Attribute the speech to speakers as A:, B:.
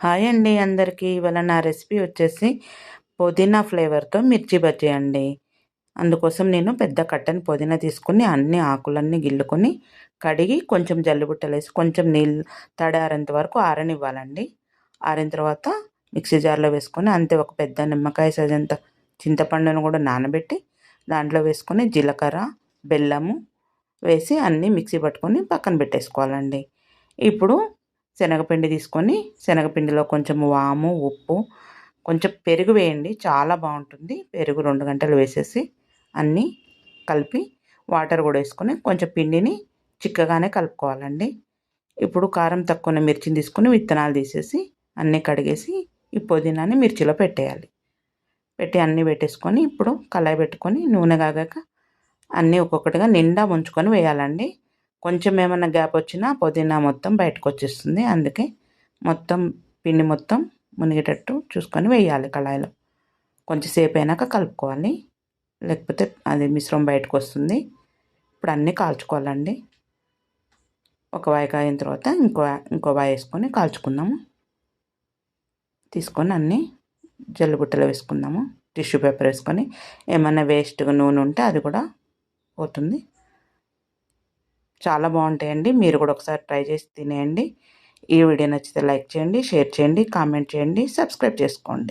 A: Hi అండి అందరికీ. ఇవాళ నా రెసిపీ వచ్చేసి పుదీనా ఫ్లేవర్తో మిర్చి బజ్జీ అండి. అందుకోసం నేను పెద్ద కట్టని పుదీనా తీసుకుని అన్ని ఆకులన్నీ గిల్లుకొని కడిగి కొంచెం జల్లుబుట్టలు వేసి కొంచెం నీళ్ళు తడారేంత వరకు ఆరనివ్వాలండి. ఆరిన తర్వాత మిక్సీ జార్లో వేసుకొని అంతే ఒక పెద్ద నిమ్మకాయ సైజ్ అంత చింతపండును కూడా నానబెట్టి దాంట్లో వేసుకొని జీలకర్ర బెల్లము వేసి అన్నీ మిక్సీ పట్టుకొని పక్కన పెట్టేసుకోవాలండి. ఇప్పుడు శనగపిండి తీసుకొని శనగపిండిలో కొంచెం వాము ఉప్పు కొంచెం పెరుగు వేయండి. చాలా బాగుంటుంది. పెరుగు రెండు గంటలు వేసేసి అన్నీ కలిపి వాటర్ కూడా వేసుకొని కొంచెం పిండిని చిక్కగానే కలుపుకోవాలండి. ఇప్పుడు కారం తక్కువ మిర్చిని తీసుకొని విత్తనాలు తీసేసి అన్నీ కడిగేసి ఈ పుదీనాని మిర్చిలో పెట్టేయాలి. పెట్టి అన్నీ పెట్టేసుకొని ఇప్పుడు కళాయి పెట్టుకొని నూనె కాగాక అన్నీ ఒక్కొక్కటిగా నిండా ముంచుకొని వేయాలండి. కొంచెం ఏమైనా గ్యాప్ వచ్చినా పుదీనా మొత్తం బయటకు వచ్చేస్తుంది. అందుకే మొత్తం పిండి మొత్తం మునిగేటట్టు చూసుకొని వేయాలి కళాయిలో. కొంచెంసేపు అయినాక కలుపుకోవాలి. లేకపోతే అది మిశ్రమం బయటకు వస్తుంది. ఇప్పుడు అన్నీ కాల్చుకోవాలండి. ఒక వాయి కాయిన తర్వాత ఇంకో ఇంకో వాయి వేసుకొని కాల్చుకుందాము. తీసుకొని అన్నీ జల్లుబుట్టలో వేసుకుందాము. టిష్యూ పేపర్ వేసుకొని ఏమైనా వేస్ట్గా నూనె ఉంటే అది కూడా పోతుంది. చాలా బాగుంటాయండి. మీరు కూడా ఒకసారి ట్రై చేసి తినేయండి. ఈ వీడియో నచ్చితే లైక్ చేయండి షేర్ చేయండి కామెంట్ చేయండి సబ్స్క్రైబ్ చేసుకోండి.